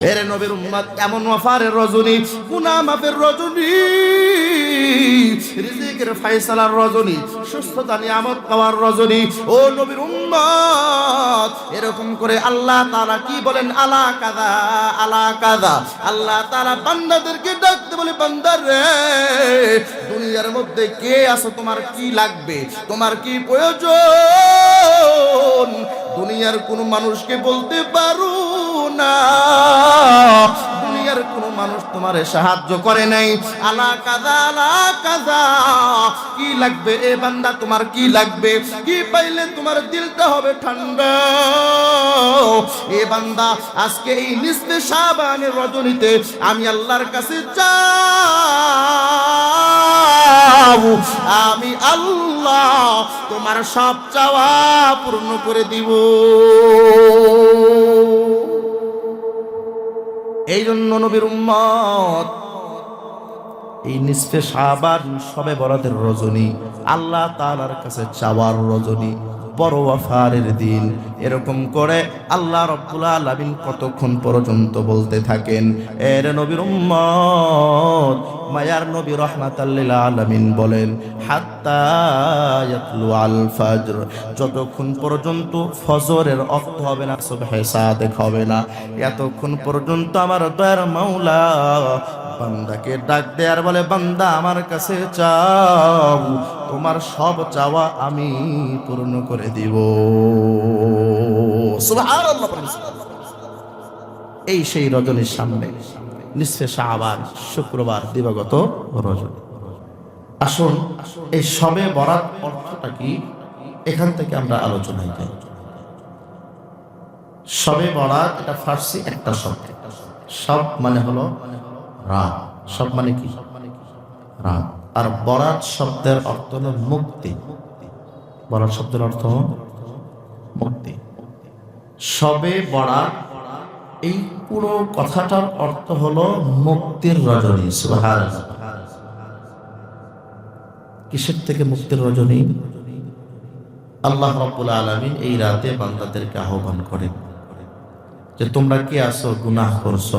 এর নবীর উম্মত, এমন ওয়াফারের রজনী গুনা মাফের রজনী, রিজিকের ফায়সালার রজনী, সুস্থতা, নিয়ামত পাওয়ার রজনী। ও নবীর উম্মত, এরকম করে আল্লাহ তাআলা কি বলেন? আলা কাদা আলা কাদা আল্লাহ তাআলা বান্দাদেরকে ডাকতে বলে বান্দার রে, দুনিয়ার মধ্যে কে আছো? তোমার কি লাগবে? তোমার কি প্রয়োজন? দুনিয়ার কোনো মানুষকে বলতে পারো? না। দুনিয়ার কোনো মানুষ তোমারে সাহায্য করে নাই। আলা কাদা আলা কাদা কি লাগবে এ বান্দা? তোমার কি লাগবে? কি পাইলে তোমার দিলটা হবে ঠান্ডা? এ বান্দা, আজকে এই নিস্তে সাবানের রজনীতে আমি আল্লাহর কাছে চাও আমি আল্লাহ তোমার সব চাওয়া পূর্ণ করে দিব। এই জন্য নবীর উম্মত, এই নিসফে সাবান সবে বরাদের রজনী, আল্লাহ তাআলার কাছে চাওয়ার রজনী। বড় ওয়াফারের দিন। এরকম করে আল্লাহ রব্বুল আলামিন কতক্ষণ পর্যন্ত বলতে থাকেন, এর নবীর উম্মত, মায়ার নবী রহমাতাল্লিল আলামিন বলেন, হাত্তা ইয়াতলু আল ফাজর, যতক্ষণ পর্যন্ত ফজরের অক্ত হবে না, সুবহে সাদেক হবে না। এতক্ষণ পর্যন্ত আমার দয়ার মাওলা বান্দাকে ডাক দেয়ার বলে, বান্দা, আমার কাছে চাও, তোমার সব চাওয়া আমি পূর্ণ করে দিব। এই সেই রজনীর সামনে নিঃসে শাহবান শুক্রবার দিবাগত রজনী। আসুন, এই সবে বরাত অর্থটা কি? এখান থেকে আমরা আলোচনায় যাই। সবে বরাত, এটা ফার্সি একটা শব্দ। সব মানে হলো রাত সব মানে কি? রাত আর বরাত শব্দের অর্থ হলো মুক্তি। বরাত শব্দের অর্থ মুক্তি। সবে বরাত, এই পুরো কথাটার অর্থ হলো মুক্তির রজনী, সুবহানাল্লাহ। কিসের থেকে মুক্তির রজনী? আল্লাহ রাব্বুল আলামিন এই রাতে বান্দাদেরকে আহ্বান করেন যে তোমরা কি আসো গুনাহ করছ?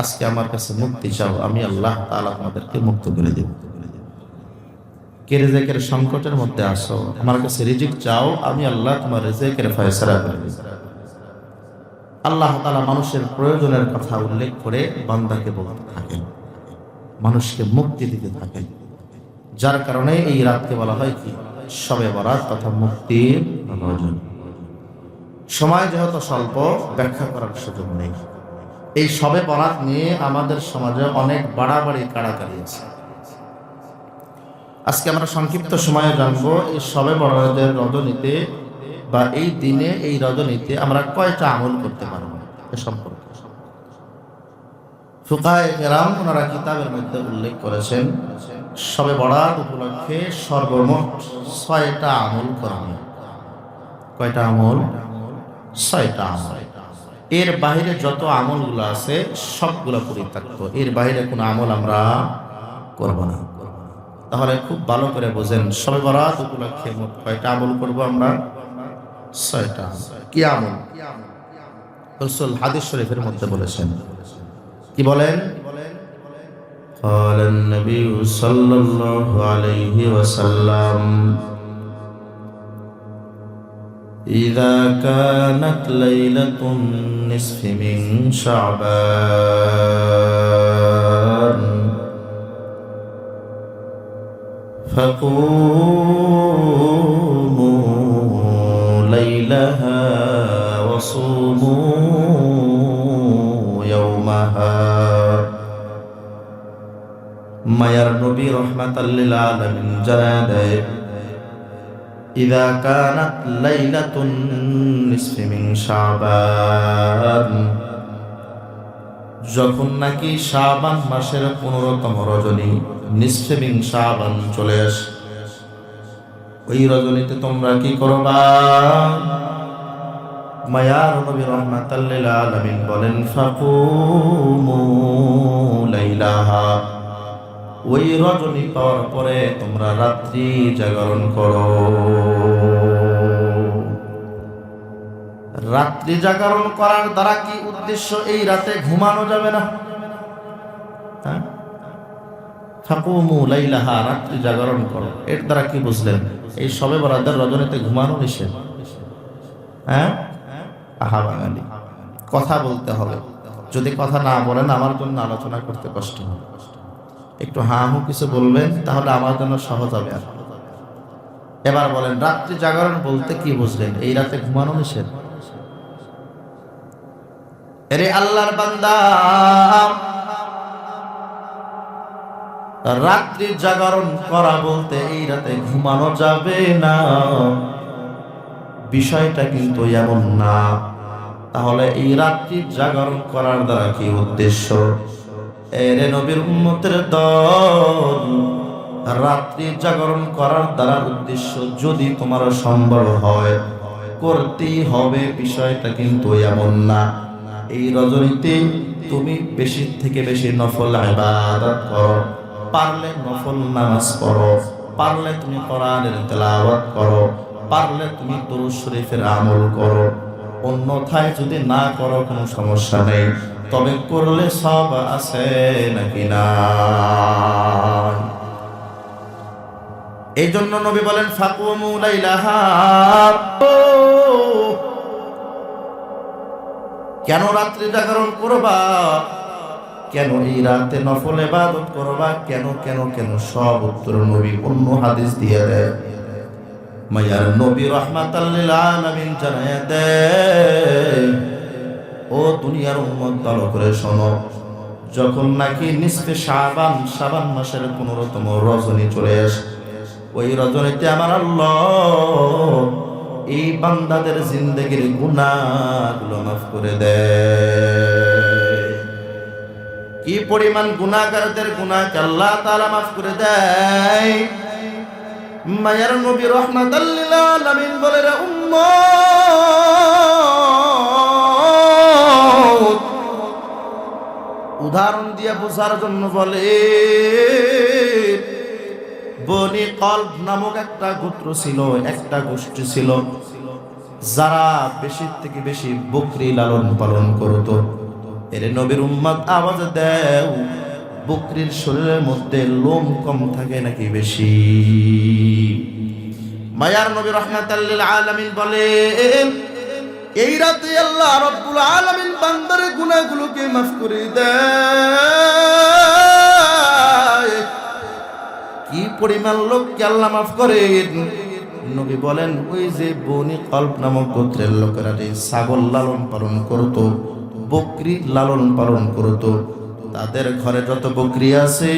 আজকে আমার কাছে মুক্তি চাও, আমি আল্লাহ তাআলা তোমাদেরকে মুক্ত করে দেব। রিজিকের সংকটের মধ্যে আসো আমার কাছে রিজিক চাও, আমি আল্লাহ তোমার রিজিকের ফয়সালা করে আল্লাহ তাআলা মানুষের প্রয়োজনের কথা উল্লেখ করে বান্দাকে বলতে থাকেন, মানুষকে মুক্তি দিতে থাকেন। যার কারণে এই রাতকে বলা হয় কি? সবে বরাত তথা মুক্তির সময় যেহেতু স্বল্প, ব্যাখ্যা করার সুযোগ নেই। এই সবে বরাত নিয়ে আমাদের সমাজে অনেক বাড়াবাড়ি কাড়াকাড়ি আছে। আজকে আমরা সংক্ষিপ্ত সময়ে জানব এই সবে বরাতের রজনীতে বা এই দিনে এই রজনীতে আমরা কয়টা আমল করতে পারব এ সম্পর্কে। ফুকায় ওনারা কিতাবের মধ্যে উল্লেখ করেছেন, সবে বরাত উপলক্ষে সর্বমোট ছয়টা আমল করানো কয়টা আমল? ছয়টা আমল। এর বাইরে যত আমলগুলো আছে সবগুলো পরিত্যক্ত এর বাইরে কোনো আমল আমরা করব না তাহলে খুব ভালো করে বোঝেন সবে বরাত উপলক্ষে মোট কয়টা আমল করব আমরা ছয়টা কি আমল রসুল হাদিস শরীফের মধ্যে বলেছেন কি বলেন قال النبي صلى الله عليه وسلم إذا كانت ليلة النصف من شعبان فقوموا ليلها وصوموا يومها মায়ার নবী রহমাতাল্লিল আলামিন জানা দেয় ইদা কানাত লাইলাতুন নিসফি মিন শাবান যখন নাকি শাবান মাসের পনেরোতম রজনী মিন শাবান চলে আসে, ওই রজনীতে তোমরা কি করবা? মায়ার নবী রহমাতাল্লিল আলামিন বলেন, ফাকুমু লাইলাহা। ওই রজনী পাওয়ার পরে তোমরা রাত্রি জাগরণ করো। রাত্রি জাগরণ করার দ্বারা কি উদ্দেশ্য এই রাতে ঘুমানো যাবে না? হ্যাঁ? ফাকুমু লাইলাহা, রাত্রি জাগরণ করো। এর দ্বারা কি বুঝলেন? এই সবে বরাদ্দার রজনীতে ঘুমানো নিষেধ। হ্যাঁ? আহা বাঙালি, কথা বলতে হবে। যদি কথা না বলেন, আমার জন্য আলোচনা করতে কষ্ট হবে। একটু হা হু কিছু বলবেন তাহলে আমার জন্য সহজ হবে আর। এবার বলেন, রাত্রি জাগরণ বলতে কি বুঝলেন? এই রাতে ঘুমানো নিষেধ এরে আল্লাহর বান্দা, রাত্রি জাগরণ করা বলতে এই রাতে ঘুমানো যাবে না। বিষয়টা কিন্তু এমন না। তাহলে এই রাত্রি জাগরণ করার দ্বারা কি উদ্দেশ্য? এরে নবীর উন্মতের দল, রাত্রি জাগরণ করার দ্বারা উদ্দেশ্য যদি তোমার সম্ভব হয়, করতেই হবে, বিষয়টা কিন্তু এমন না। এই রজনীতে তুমি বেশি থেকে বেশি নফল ইবাদত করো, পারলে নফল নামাজ পড়ো, পারলে তুমি কোরআনের তেলাওয়াত করো, পারলে তুমি দুরূদ শরীফের আমল করো। অন্যথায় যদি না করো, কোনো সমস্যা নেই। তবে করলে সব আছে নাকি না এই জন্য নবী বলেন কেন রাত্রি জাগরণ করবা? কেন এই রাতে নফল ইবাদত করবা? কেন কেন কেন? সব উত্তর নবী অন্য হাদিস দিয়ে দেয়। মায়ার নবী লিল আলামিন জানায় দেয় ও দুনিয়ার উম্মত ভালো করে শোনো। যখন নাকি নিসফে সাবান সাবান মাসের পনেরোতম রজনী চলে আসে, ওই রজনীতে আমার আল্লাহ এই বান্দাদের জিন্দগির গুনাহগুলো মাফ করে দেয়। কি পরিমাণ গুনাহগারদের গুনাহকে আল্লাহ তাআলা মাফ করে দেয়? মায়ার নবী আলামিন বলে, রে উম্মত উদাহরণ দিয়ে বোঝার জন্য বলে, বনি কল্প নামক একটা গোত্র ছিল, একটা গোষ্ঠী ছিল, যারা বেশি থেকে বেশি বকরি লালন পালন করত। এর নবীর উম্মত, আওয়াজ দেও, বকরির শরীরের মধ্যে লোম কম থাকে নাকি বেশি? মায়ার নবী রহমাতাল্লিল আলামিন বলেন এই রাতে আল্লাহ রব্বুল আলামিন বান্দার গুনাহগুলোকে মাফ করে দেয়। কি পরিমাণ লোককে আল্লাহ মাফ করেন? নবী বলেন, ওই যে বনি কল্প নামক গোত্রের লোকেরা যে ছাগল লালন পালন করত, বকরি লালন পালন করত। তাদের ঘরে যত বকরি আছে,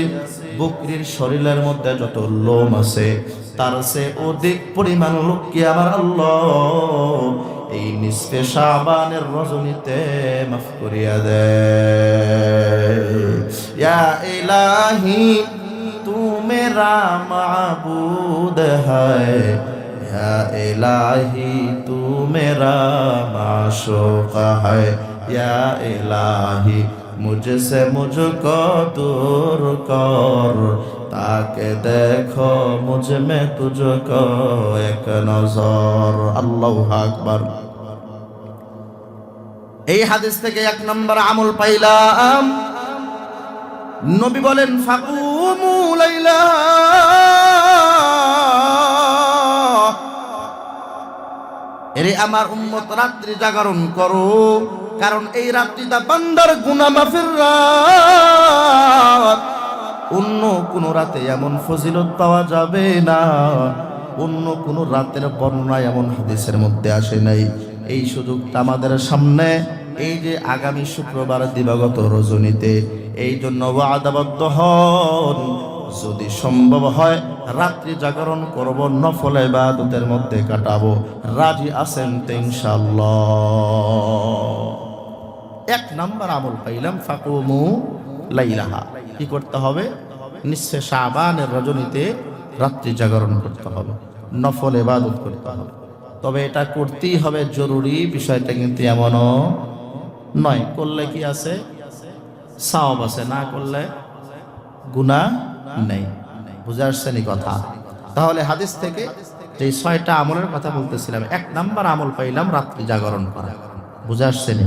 বকরির শরীরের মধ্যে যত লোম আছে, তার সে অধিক পরিমাণ লোককে আমার আল্লাহ এই নিঃস্পে শাবানের রজনীতে মাফ করিয়া দেয়া এলাহি তু মেরা মাবুদ এলাহি তু মেরা মাশোক এলাহি মুঝসে মুঝকো দূর কর। তাকে দেখো মুঝ মে তুঝকো এক নজর। আল্লাহ আকবর। এই হাদিস থেকে এক নম্বর আমল পাইলাম। নবী বলেন, ফাকুমু লাইলা। এরে আমার উম্মত, রাত্রি জাগরণ করো, কারণ এই রাত্রিটা বান্দার গুনাহ মাফের রাত। অন্য কোন রাতে এমন ফজিলত পাওয়া যাবে না। অন্য কোন রাতের বর্ণনা এমন হাদিসের মধ্যে আসে নাই। এই সুযোগটা আমাদের সামনে। এই যে আগামী শুক্রবার দিবাগত রজনীতে, এই জন্য ওয়াদাবদ্ধ হন। যদি সম্ভব হয়, রাত্রি জাগরণ করব, নফল ইবাদতের মধ্যে কাটাবো। রাজি আছেন তো ইনশাআল্লাহ। এক নাম্বার আমল পাইলাম, ফাকুমু লাইলাহা। কি করতে হবে? নিঃশ্বে শাবানের রজনীতে রাত্রি জাগরণ করতে হবে, নফল ইবাদত করতে হবে। তবে এটা করতেই হবে জরুরি, বিষয়টা কিন্তু এমনও নয়। করলে কি আছে? সাওয়াব আছে, না করলে গুণা নেই। বুঝে আসছেন কথা? তাহলে হাদিস থেকে যে ছয়টা আমলের কথা বলতেছিলাম, এক নাম্বার আমল পাইলাম রাত্রি জাগরণ করা। বুঝে আসছেন?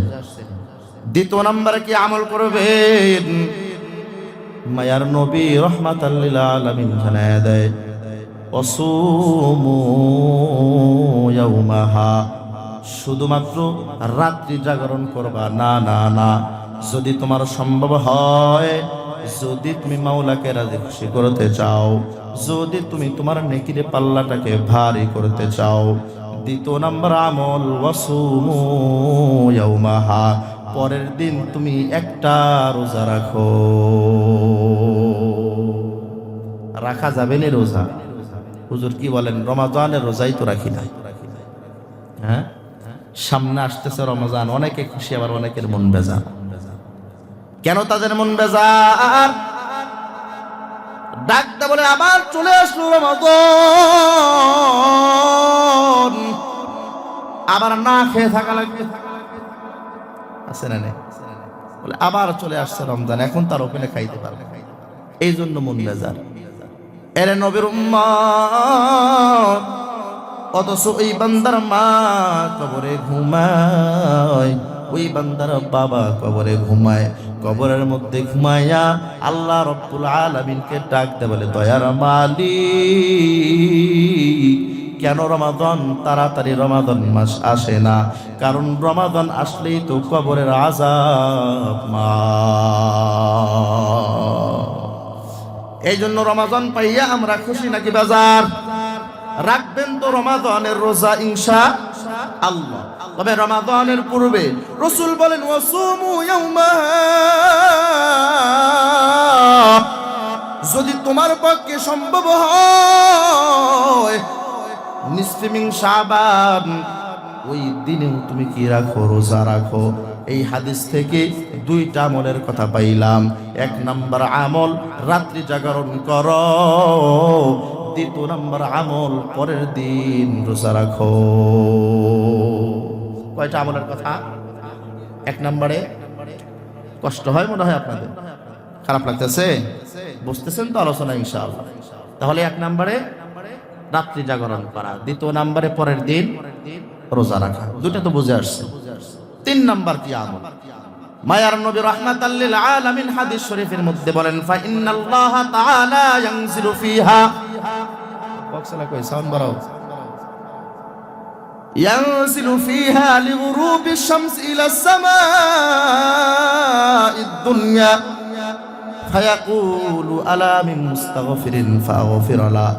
দ্বিতীয় নম্বরে কি আমল করবেন? মায়ার নবী রহমাতাল্লিল আলামিন জানায় দেয় অসুমু শুধুমাত্র রাত্রি জাগরণ করবা। না না না। যদি তোমার সম্ভব হয়, যদি তুমি মাওলাকে রাজি খুশি করতে চাও, যদি তুমি তোমার নেকিরে পাল্লাটাকে ভারী করতে চাও, দ্বিতীয় নম্বর আমল ওয়াসুমু পরের দিন তুমি একটা রোজা রাখো। রাখা যাবে না রোজা? হুজুর কি বলেন, রমাজানের রোজাই তো রাখি না হ্যাঁ? সামনে আসতেছে রমজান, অনেকে খুশি, আবার অনেকের মন বেজার। কেন তাদের মন বেজার? ডাকতে বলে, আবার চলে আসলো রমাজান। আবার না খেয়ে থাকা লাগবে। আছে না? বলে, আবার চলে আসছে রমজান, এখন তার ওপেনে খাইতে পারবে। এই জন্য মন বেজার। এর নবীর অথচ ওই বান্দার মা কবরে ঘুমায়, ওই বান্দার বাবা কবরে ঘুমায়, কবরের মধ্যে ঘুমাইয়া আল্লাহ রব্বুল আলামিনকে ডাকতে বলে, দয়ার মালিক, কেন রমাদন? তাড়াতাড়ি রমাদন মাস আসে না, কারণ রমাদন আসলেই তো কবরের আজাব মা এই জন্য রমাজন পাইয়া আমরা খুশি নাকি বাজার? রাখবেন তো রমাদানের রোজা, ইনশা আল্লাহ। তবে রমাদানের পূর্বে রসুল বলেন যদি তোমার পক্ষে সম্ভব হয় ওই দিনেও তুমি কি রাখো, রোজা রাখো? এই হাদিস থেকে দুইটা আমলের কথা পাইলাম। এক নাম্বার আমল, রাত্রি জাগরণ কর। দ্বিতীয় নাম্বার আমল, পরের দিন রোজা রাখো। কয়টা আমলের কথা? এক নম্বরে? কষ্ট হয় মনে হয় আপনাদের? খারাপ লাগতেছে? বুঝতেছেন তো আলোচনা, ইনশাআল্লাহ। তাহলে এক নম্বরে, রাত্রি জাগরণ করা। দ্বিতীয় নম্বরে, পরের দিন রোজা রাখা। দুটা তো বুঝে আসছে। তিন নাম্বার কি আমল মায়ার নবী রাহমাতাল্লিল আলামিন হাদিস শরীফের মধ্যে বলেন, ফা ইন্নাল্লাহ তাআলা ইয়ানজিলু ফিহা। বক্সলা কই সাউন্ড বাড়াও। ইয়ানজিলু ফিহা লিগুরুবিশ শামস ইলা সামাঈদ দুনিয়া। ফায়াকুলু আলা মিন মুস্তাগফিরিন ফাগফির লা।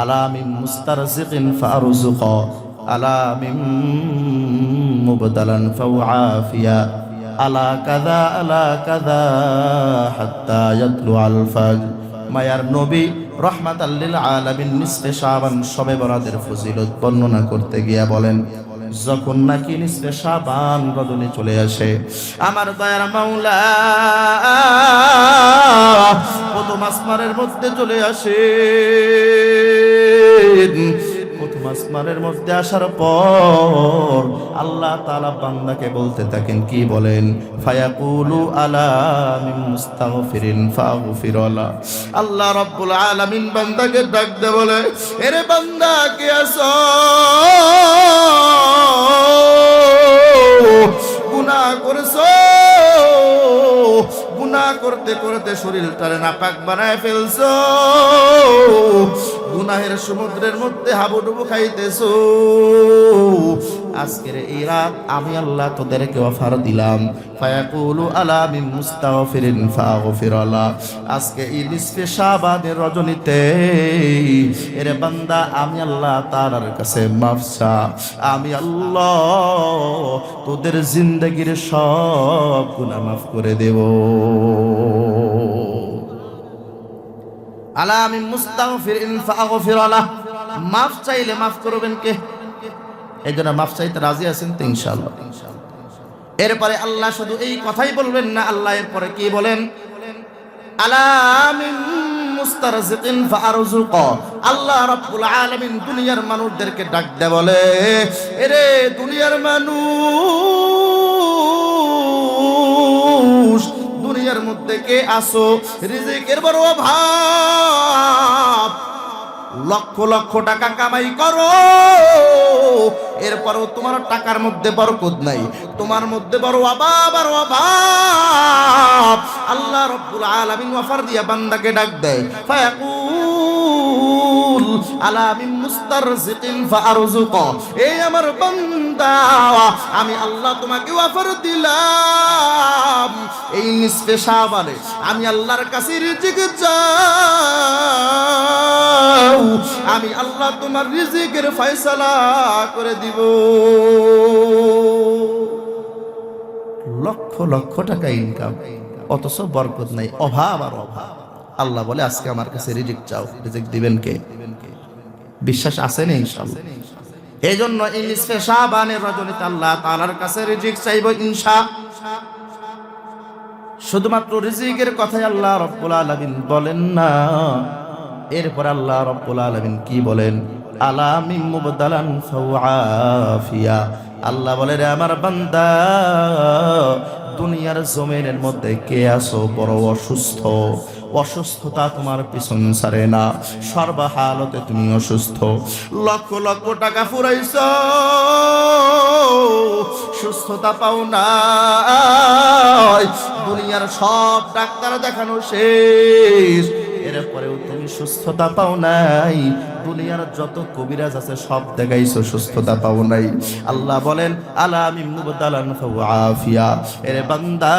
আলা মিন মুস্তারজিকিন ফারযুকা। আলা মিম মুবদালান ফাউ আফিয়া আলা কাদা আলা কাদা হাত্তা ইয়াতলু আল ফাজর। মায়ার নবী রহমাত আল্লিল আলামিন নিসফে শাবান শবে বরাতের ফজিলত বর্ণনা করতে গিয়া বলেন, যখন নাকি নিসফে শাবান রজনী চলে আসে, আমার দয়ার মাওলা প্রথম আসমানের মধ্যে চলে আসে। আসমানের মধ্যে আসার পর আল্লাহ তালা বান্দাকে বলতে থাকেন, কি বলেন? ফায়াকুলু আলা মিন মুস্তাগফিরিন ফাগফিরলা আল্লাহ রাব্বুল আলামিন বান্দাকে ডাক দে বলে, এরে বান্দা, কে আছো? গুনাহ করেছ? গুনাহ করতে করতে শরীরটারে নাপাক বানায় ফেলছো? গুনাহের সমুদ্রের মধ্যে হাবুডুবু খাইতেছো। আজকের এই রাত আমি আল্লাহ তোদেরকে অফার দিলাম। ফায়াকুলু আলা মিন মুস্তাগফিরিন ফাগফিরালা। আজকে এই নিসফে শাবানের রজনীতে এরে বান্দা আমি আল্লাহ তাআলার কাছে মাফ আমি আল্লাহ তোদের জিন্দগির সব গুনাহ মাফ করে দেব। আলা আমি মুস্তাগফিরিন ফাগফিরালা মাফ চাইলে মাফ করবেন কে? এই মাফ চাইতে রাজি আছেন তো ইনশাআল্লাহ। এরপরে আল্লাহ শুধু এই কথাই বলবেন না, আল্লাহ এরপরে কি বলেন? আলামিন মুস্তারজিকিন ফারজুক আল্লাহ রাব্বুল আলামিন দুনিয়ার মানুষদেরকে ডাক দে বলে, এরে দুনিয়ার মানুষ দুনিয়ার মধ্যে কে আসো। রিজিকের বড় অভাব। লক্ষ লক্ষ টাকা কামাই করো। এরপরও তোমার টাকার মধ্যে বরকত নাই। তোমার মধ্যে বড় অভাব আর অভাব। আল্লাহ রব্বুল আলামিন ওয়াফার দিয়া বান্দাকে ডাক দেয়। ফায়াকুল আলা মিন মুস্তারজিকিন ফাআরযুক এই আমার বান্দা, আমি আল্লাহ তোমাকে ওয়াফার দিলাম। এই নিসফে শাবানে আমি আল্লাহর কাছে রিজিক চাও। আমি আল্লাহ তোমার রিজিকের ফয়সালা করে দিব। লক্ষ লক্ষ টাকা ইনকাম অথচ বরকত নাই, অভাব আর অভাব। আল্লাহ বলে, আজকে আমার কাছে রিজিক চাও। রিজিক দিবেন কে? বিশ্বাস আছে না ইনশাআল্লাহ। এই জন্য নিসফে শাবানের রজনীতে আল্লাহ কাছে রিজিক চাইব ইনশা। শুধুমাত্র রিজিকের কথাই আল্লাহ রব্বুল আলামিন বলেন না। এরপর আল্লাহ রব্বুল আলামিন কি বলেন? আলা মিন মুবদালান ফাওয়াফিয়া আল্লাহ বলে, রে আমার বান্দা, দুনিয়ার জমিনের মধ্যে কে আসো বড় অসুস্থ? অসুস্থতা তোমার পিছন সারে না। সর্বহালতে তুমি অসুস্থ। লক্ষ লক্ষ টাকা ফুরাইছ। সুস্থতা পাও না দুনিয়ার সব ডাক্তার দেখানো শেষ। এরপরেও তুমি সুস্থতা পাও নাই। দুনিয়ার যত কবিরাজ আছে সব দেখাইছো সুস্থতা পাও নাই। আল্লাহ বলেন, আলা আমি মুবদালান আফিয়া। এরে বান্দা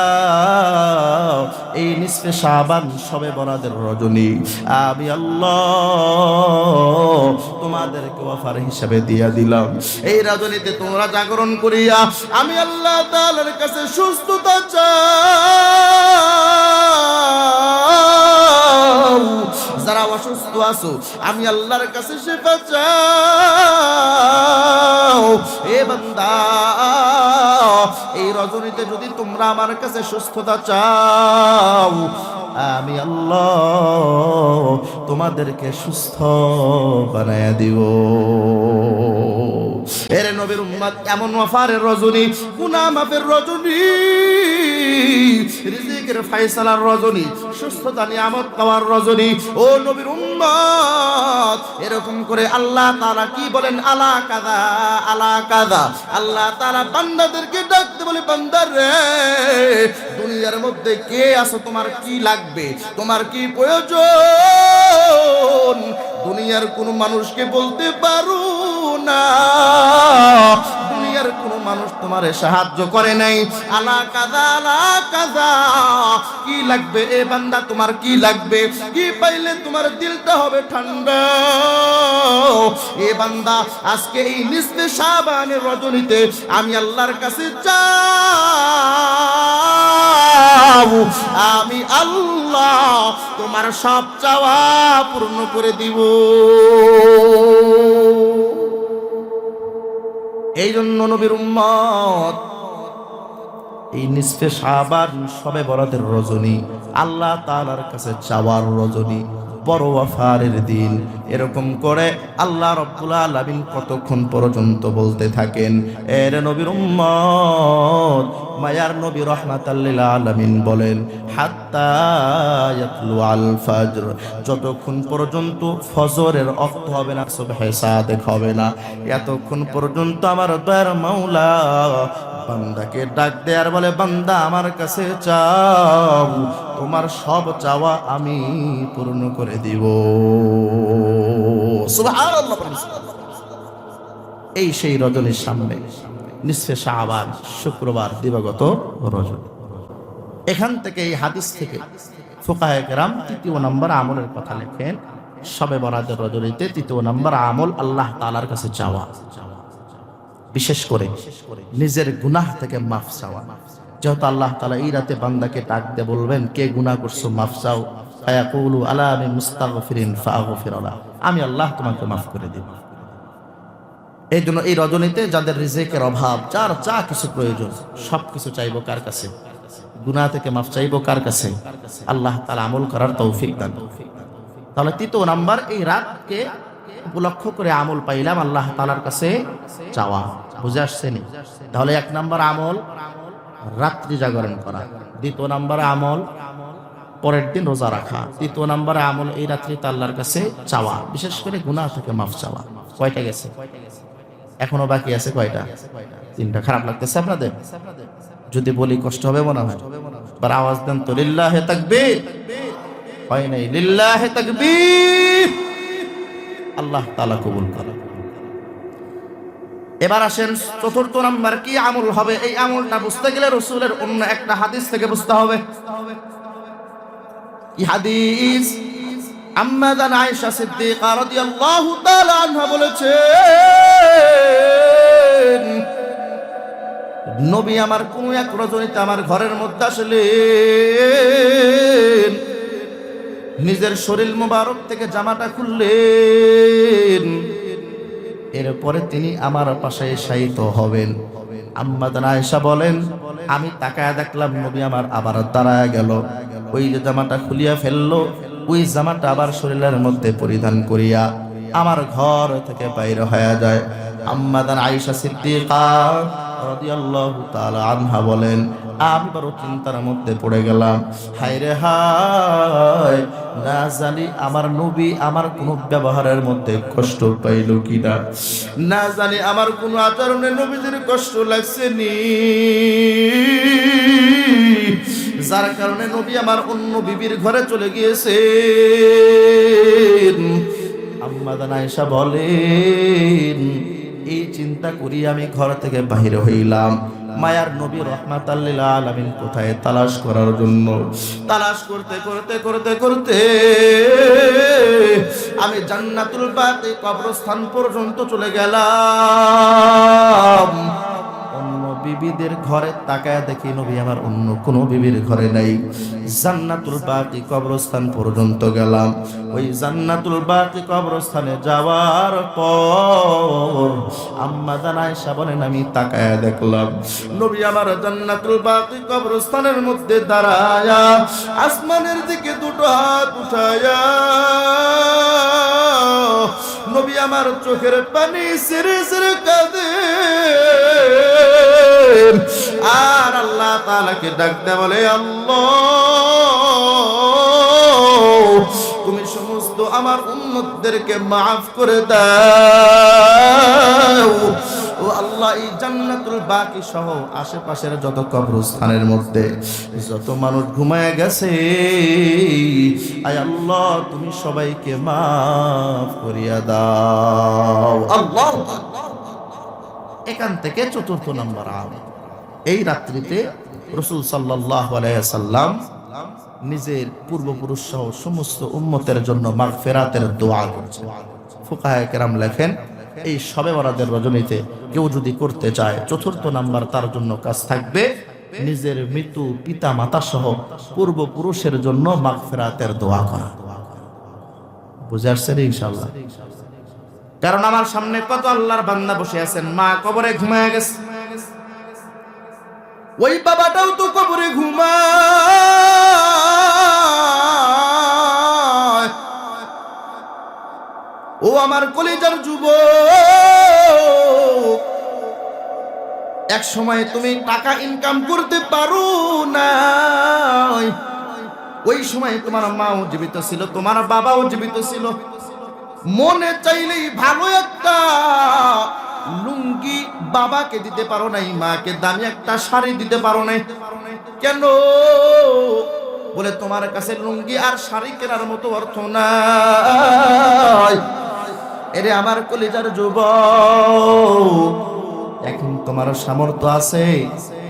এই নিসফে শাবান সবে বরাদের রজনী। আমি আল্লাহ তোমাদেরকে অফার হিসাবে দিয়া দিলাম। এই রজনীতে তোমরা জাগরণ করিয়া আমি আল্লাহ তাআলার কাছে সুস্থতা চাও। যারা অসুস্থ আছো, আমি আল্লাহর কাছে শেফা চাও। এ বান্দা, এই রজনীতে যদি তোমরা আমার কাছে সুস্থতা চাও, আমি আল্লাহ তোমাদেরকে সুস্থ বানায় দিব। এর নবীর উম্মত, এমন ওয়াফারের রজনী গুনাহ মাফের রজনী, রিজিকের ফায়সালার রজনী, সুস্থতা, নিয়ামত পাওয়ার রজনী। ও নবীর উম্মত, এরকম করে আল্লাহ তাআলা কি বলেন? আলা কাদা আলা কাদা আল্লাহ তাআলা বান্দাদেরকে ডাকতে বলে বান্দার রে, দুনিয়ার মধ্যে কে আছো? তোমার কি লাগবে? তোমার কি প্রয়োজন? দুনিয়ার কোন মানুষকে বলতে পারো? না। দুনিয়ার কোন মানুষ তোমারে সাহায্য করে নাই। আলা কাদা আলা কাদা কি লাগবে এ বান্দা? তোমার কি লাগবে? কি পাইলে তোমার দিলটা হবে ঠান্ডা? এ বান্দা, আজকে এই নিস্তে সাবানের রজনীতে আমি আল্লাহর কাছে চাও। আমি আল্লাহ তোমার সব চাওয়া পূর্ণ করে দিব। এই জন্য নবীর উম্মত, এই নিসফে আবার সবে বরাদের রজনী, আল্লাহ তালার কাছে চাওয়ার রজনী বড় ওয়াফারের দিন। এরকম করে আল্লাহ রব্বুল আলামিন কতক্ষণ পর্যন্ত বলতে থাকেন? এর নবীর উম্মত মায়ার নবী রহমাতাল্লিল আলামিন বলেন, হাত্তা ইয়াতলু আল ফাজর। যতক্ষণ পর্যন্ত ফজরের অক্ত হবে না, সুবহে সাদেক হবে না। এতক্ষণ পর্যন্ত আমার দয়ার মাওলা বান্দাকে ডাক দেয়ার বলে, বান্দা, আমার কাছে চাও। তোমার সব চাওয়া আমি পূর্ণ করে দিব। এই সেই রজনীর সামনে নিসফে শাহবান শুক্রবার দিবাগত রজনী। এখান থেকে, এই হাদিস থেকে ফোকাহে কেরাম তৃতীয় নম্বর আমলের কথা লেখেন, সবে বরাদের রজনীতে তৃতীয় নম্বর আমল আল্লাহ তালার কাছে চাওয়া। বিশেষ করে নিজের গুনাহ থেকে মাফ চাওয়া। যেহেতু আল্লাহ তালা এই রাতে বান্দাকে ডাক দিয়ে বলবেন, কে গুনাহ করছ, মাফ চাও? ফায়াকুলু আলা আমি মুস্তাগফিরিন ফাগফিরালা আমি আল্লাহ তোমাকে মাফ করে দেব। এই জন্য এই রজনীতে যাদের রিজেকের অভাব, যার যা কিছু প্রয়োজন সব কিছু চাইব কার কাছে? গুনাহ থেকে মাফ চাইব কার কাছে? আল্লাহ তালা আমল করার তৌফিক দান। তাহলে তৃতীয় নাম্বার, এই রাতকে উপলক্ষ করে আমল পাইলাম আল্লাহ তালার কাছে চাওয়া। বুঝে আসছে আসছেনি তাহলে এক নাম্বার আমল রাত্রি জাগরণ করা। দ্বিতীয় নাম্বার আমল পরের দিন রোজা রাখা। তৃতীয় নাম্বারে আমল এই রাত্রিতে আল্লাহর কাছে চাওয়া। বিশেষ করে গুনাহ থেকে মাফ চাওয়া। কয়টা গেছে? এখনও বাকি আছে কয়টা? তিনটা। খারাপ লাগতেছে আপনাদের? যদি বলি কষ্ট হবে মনে হয়। এবার আওয়াজ দেন তো, লিল্লাহে তাকবীর। হয় নাই। লিল্লাহে তাকবীর। আল্লাহ তাআলা কবুল করে এবার আসেন চতুর্থ নাম্বার, কি আমল হবে? এই আমলটা বুঝতে গেলে রসুলের অন্য একটা হাদিস থেকে বুঝতে হবে। হাদিস? আম্মা জান আয়েশা সিদ্দিকা রাদিয়াল্লাহু তাআলা আনহা বলেছেন, নবী আমার কোন এক রজনীতে আমার ঘরের মধ্যে আসলেন নিজের শরীর মোবারক থেকে জামাটা খুললেন। এরপরে তিনি আমার পাশে শায়িত হবেন। আম্মাদান আয়েশা বলেন, আমি তাকায় দেখলাম নবী আমার আবার দাঁড়ায় গেল। ওই যে জামাটা খুলিয়া ফেলল, ওই জামাটা আবার শরীরের মধ্যে পরিধান করিয়া আমার ঘর থেকে বাইরে হয়ে যায়। আম্মাদান আয়েশা সিদ্দিকা রাদিয়াল্লাহু তাআলা আনহা বলেন, আমি বড় চিন্তার মধ্যে পড়ে গেলাম। হায় রে হায়, না জানি আমার নবী আমার কোন ব্যবহারের মধ্যে কষ্ট পাইল কিনা। না জানি আমার কোন আচরণে নবীদের কষ্ট লাগছে নি। যার কারণে নবী আমার অন্য বিবির ঘরে চলে গিয়েছে আম্মাদান আয়েশা বলেন এই চিন্তা করি আমি ঘর থেকে বাহির হইলাম। মায়ার নবী রহমাত আমি কোথায় তালাশ করার জন্য? তালাশ করতে করতে করতে করতে আমি জান্নাতুল বাতি কবরস্থান পর্যন্ত চলে গেলাম। বিবিদের ঘরে তাকায় দেখি নবী আমার অন্য কোনো বিবির ঘরে নাই। জান্নাতুল বাকি কবরস্থান পর্যন্ত গেলাম। ওই জান্নাতুল বাকি কবরস্থানে যাওয়ার পর আম্মা জানায় বলেন, আমি তাকায় দেখলাম। নবী আমার জান্নাতুল বাকি কবরস্থানের মধ্যে দাঁড়ায়া আসমানের দিকে দুটো হাত উঠায়া, নবী আমার চোখের পানি সিরে সিরে কাঁদে আর আল্লাহ তাআলাকে ডাকতে বলে, আল্লাহ, তুমি সমস্ত আমার উম্মতদেরকে মাফ করে দাও। ও আল্লাহ, এই জান্নাতুল বাকি সহ আশেপাশের যত কবরস্থানের মধ্যে যত মানুষ ঘুমায় গেছে, আয় আল্লাহ, তুমি সবাইকে মাফ করিয়া দাও। আল্লাহ। এখান থেকে চতুর্থ নম্বর আম। এই রাত্রিতে রসুল সাল্লাম নিজের পূর্বপুরুষ সহ সমস্ত উম্মতের জন্য মাগ ফেরাতের দোয়া করছেন। ফুকায় কেরাম লেখেন, এই সবে বরাদের রজনীতে কেউ যদি করতে চায় চতুর্থ নাম্বার তার জন্য কাজ থাকবে। নিজের মৃত্যু পিতা মাতা সহ পূর্বপুরুষের জন্য মাগ ফেরাতের দোয়া করা। বুঝে আসছেন ইনশাল্লাহ কারণ আমার সামনে কত আল্লাহর বান্দা বসে আছেন, মা কবরে ঘুমায় গেছে। ওই বাবাটাও তো কবরে ঘুমায়। ও আমার কলিজার যুব এক সময় তুমি টাকা ইনকাম করতে পারো না ওই সময় তোমার মাও জীবিত ছিল, তোমার বাবাও জীবিত ছিল। মনে চাইলেই ভালো একটা লুঙ্গি বাবাকে দিতে পারো নাই, মাকে দামি একটা শাড়ি দিতে পারো নাই। কেন? বলে, তোমার কাছে লুঙ্গি আর শাড়ি কেনার মতো অর্থ নাই। এরে আমার কলিজার যুব এখন তোমার সামর্থ্য আছে,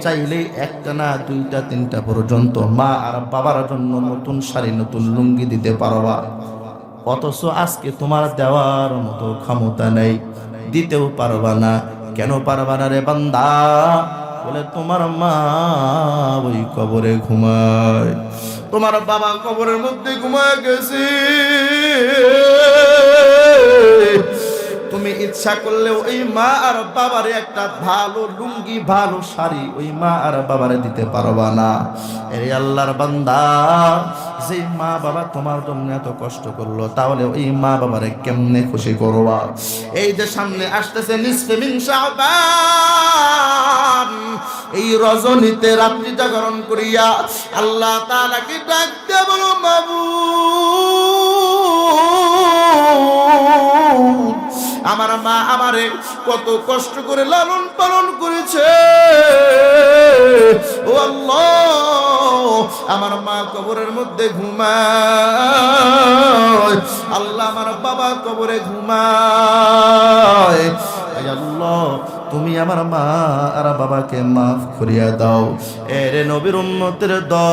চাইলে একটা না দুইটা, তিনটা পর্যন্ত মা আর বাবার জন্য নতুন শাড়ি, নতুন লুঙ্গি দিতে পারবা। অথচ আজকে তোমার দেওয়ার মতো ক্ষমতা নেই। দিতেও পারবা না। কেন পারবা না রে বান্দা? বলে তোমার মা ওই কবরে ঘুমায়। তোমার বাবা কবরের মধ্যে ঘুমায় গেছে। তুমি ইচ্ছা করলে ওই মা আর বাবারে একটা ভালো লুঙ্গি, ভালো শাড়ি ওই মা আর বাবারে দিতে পারবা না। এই আল্লাহর বান্দা, যে মা বাবা তোমার জন্য এত কষ্ট করল, তাহলে ওই মা বাবারে কেমনে খুশি করবা? এই যে সামনে আসতেছে নিসফে মিন শাবান, এই রজনীতে রাত্রি জাগরণ করিয়া আল্লাহ তাআলাকে ডাকতে বলো বাবু আমার মা আমারে কত কষ্ট করে লালন পালন করেছে। ও আল্লাহ, আমার মা কবরের মধ্যে ঘুমায়। আল্লাহ আমার বাবা কবরে ঘুমায়। আল্লাহ, তুমি আমার মা আর বাবাকে মাফ করিয়া দাও। এরে নবীর উম্মতের দল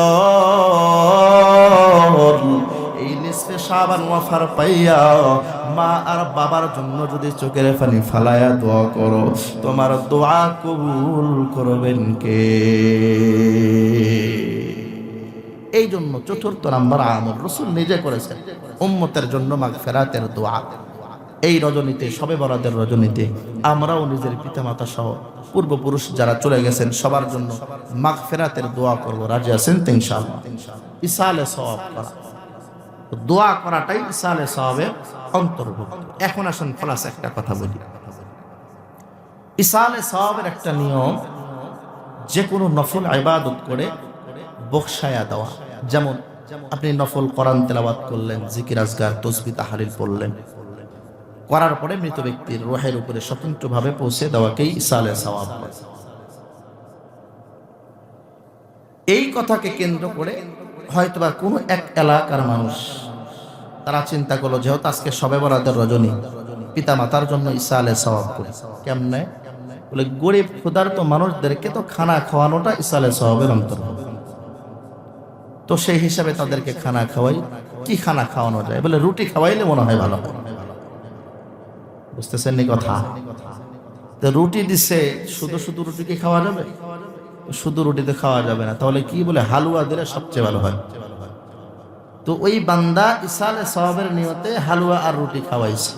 এই নিসফে শাবান ওয়াফার পাইয়া মা আর বাবার জন্য যদি চোখের পানি ফালায়া দোয়া করো, তোমার দোয়া কবুল করবেন কে? এই জন্য চতুর্থ নাম্বার আমল রসুল নিজে করেছেন। উম্মতের জন্য মাগ ফেরাতের দোয়া। এই রজনীতে, সবে বরাদের রজনীতে আমরাও নিজের পিতামাতা সহ পূর্বপুরুষ যারা চলে গেছেন, সবার জন্য মাগ ফেরাতের দোয়া করব। রাজি আছেন তো ইনশাআল্লাহ? ইসালে সওয়াব করা দোয়া করাটাই সালে সওয়াবের অন্তর্ভুক্ত। এখন আসুন প্লাস একটা কথা বলি। ইসালে সওয়াবের একটা নিয়ম যে কোনো নফল ইবাদত করে বকশায়া দেওয়া। যেমন আপনি নফল কোরআন তেলাওয়াত করলেন, জিকির, আজগার, তসবি তাহারিল পড়লেন। করার পরে মৃত ব্যক্তির রোহের উপরে স্বতন্ত্রভাবে পৌঁছে দেওয়াকেই ইসালে সওয়াব বলে। এই কথাকে কেন্দ্র করে হয়তোবা কোনো এক এলাকার মানুষ তারা চিন্তা করল, যেহেতু আজকে সবে বরাদের রজনী পিতা মাতার জন্য ঈসা আলে সওয়াব করে। কেমনে? বলে, গরিব, ক্ষুধার্ত মানুষদেরকে তো খানা খাওয়ানোটা ঈসা আলে সওয়াবের অন্তর্ভুক্ত তো সেই হিসাবে তাদেরকে খানা খাওয়াই। কি খানা খাওয়ানো যায়? বলে, রুটি খাওয়াইলে মনে হয় ভালো বুঝতেছেন নি কথা? তো রুটি দিছে, শুধু শুধু রুটি কি খাওয়া যাবে? শুধু রুটিতে খাওয়া যাবে না। তাহলে কি বলে, হালুয়া দিলে সবচেয়ে ভালো হয়? তো ওই বান্দা ইসালে সবাবের নিয়তে হালুয়া আর রুটি খাওয়াইছে।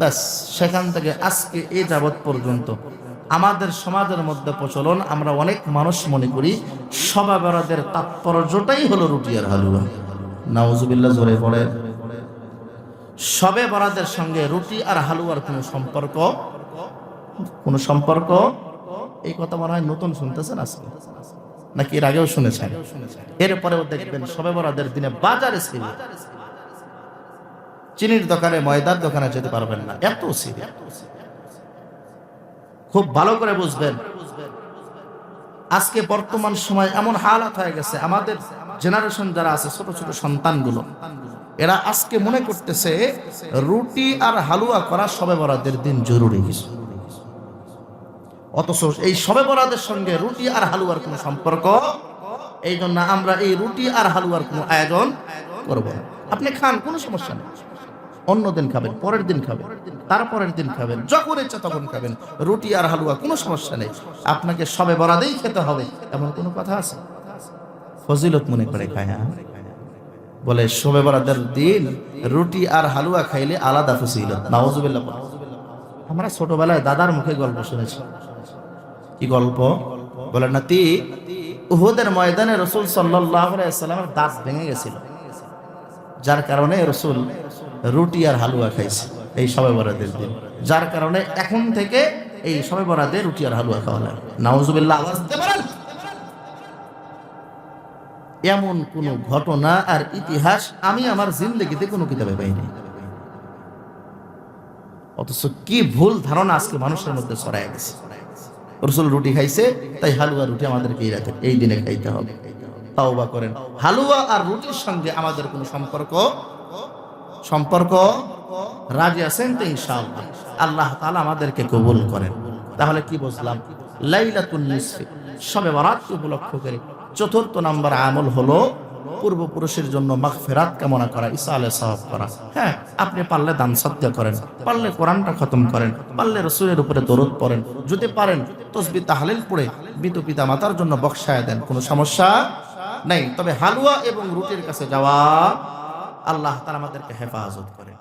ব্যাস, সেখান থেকে আজকে এই যাবৎ পর্যন্ত আমাদের সমাজের মধ্যে প্রচলন আমরা অনেক মানুষ মনে করি সবাবরাদের তাৎপর্যটাই হলো রুটি আর হালুয়া। নাউজুবিল্লাহ, জোরে পড়ে সবে বরাদের সঙ্গে রুটি আর হালুয়ার কোনো সম্পর্ক? কোনো সম্পর্ক? এই কথা মনে হয় নতুন শুনতেছেন আজকে? নাকি এর আগেও শুনেছেন? এরপরেও দেখবেন সবে বরাদের দিনে বাজারে ছিল চিনির দোকানে, ময়দার দোকানে যেতে পারবেন না। এত সিরিয়া খুব ভালো করে বুঝবেন। আজকে বর্তমান সময় এমন হালাত হয়ে গেছে, আমাদের জেনারেশন যারা আছে, ছোট ছোট সন্তানগুলো, এরা আজকে মনে করতেছে রুটি আর হালুয়া করা সবে বরাদের দিন জরুরি কিছু। অথচ এই সবে বরাদের সঙ্গে রুটি আর হালুয়ার কোনো সম্পর্ক? এই জন্য আমরা এই রুটি আর হালুয়ার কোনো আয়োজন করব না। আপনি খান, কোনো সমস্যা নেই। অন্য দিন খাবেন, পরের দিন খাবেন, তারপরের দিন খাবেন, যখন ইচ্ছা তখন খাবেন। রুটি আর হালুয়া, কোনো সমস্যা নেই। আপনাকে সবে বরাদেই খেতে হবে, এমন কোনো কথা আছে? ফজিলত মনে করে খায় হ্যাঁ? বলে শোবে বরাদের দিন রুটি আর হালুয়া খাইলে আলাদা ফজিলত। নাওজুবিল্লাহ আমরা ছোটবেলায় দাদার মুখে গল্প শুনেছি। কি গল্প? বলে, নাতি, উহুদের ময়দানে রসুল সাল্লামের দাঁত ভেঙে গেছিল। যার কারণে রসুল রুটি আর হালুয়া খাইছে এই সবে বরাদের দিন। যার কারণে এখন থেকে এই সবে বরাদে রুটি আর হালুয়া খাওয়া লাগে। নাউজুবিল্লাহ এমন কোন ঘটনা আর ইতিহাস আমি আমার জিন্দগিতে কোনো কিতাবে পাইনি। অথচ কি ভুল ধারণা আজকে মানুষের মধ্যে ছড়ায় গেছে। রসুল রুটি খাইছে, তাই হালুয়া রুটি আমাদেরকে এই এই দিনে খাইতে হবে। তাও বা করেন। হালুয়া আর রুটির সঙ্গে আমাদের কোনো সম্পর্ক? সম্পর্ক? রাজি আছেন তো আল্লাহ তাআলা আমাদেরকে কবুল করেন। তাহলে কি বুঝলাম? লাইলাতুন নিসফি। সবে বরাত উপলক্ষ করে চতুর্থ নাম্বার আমল হলো পূর্বপুরুষের জন্য মাগফিরাত কামনা করা, ঈসা আলাইহিস সালাম করা। হ্যাঁ আপনি পারলে দান সত্য করেন, পারলে কোরআনটা খতম করেন, পারলে রসুলের উপরে দরুদ পড়েন। যদি পারেন, তসবি তাহলিল পড়ে মৃত পিতা মাতার জন্য বক্সায় দেন, কোনো সমস্যা নাই। তবে হালুয়া এবং রুটির কাছে যাওয়া আল্লাহ তাআলা আমাদেরকে হেফাজত করেন।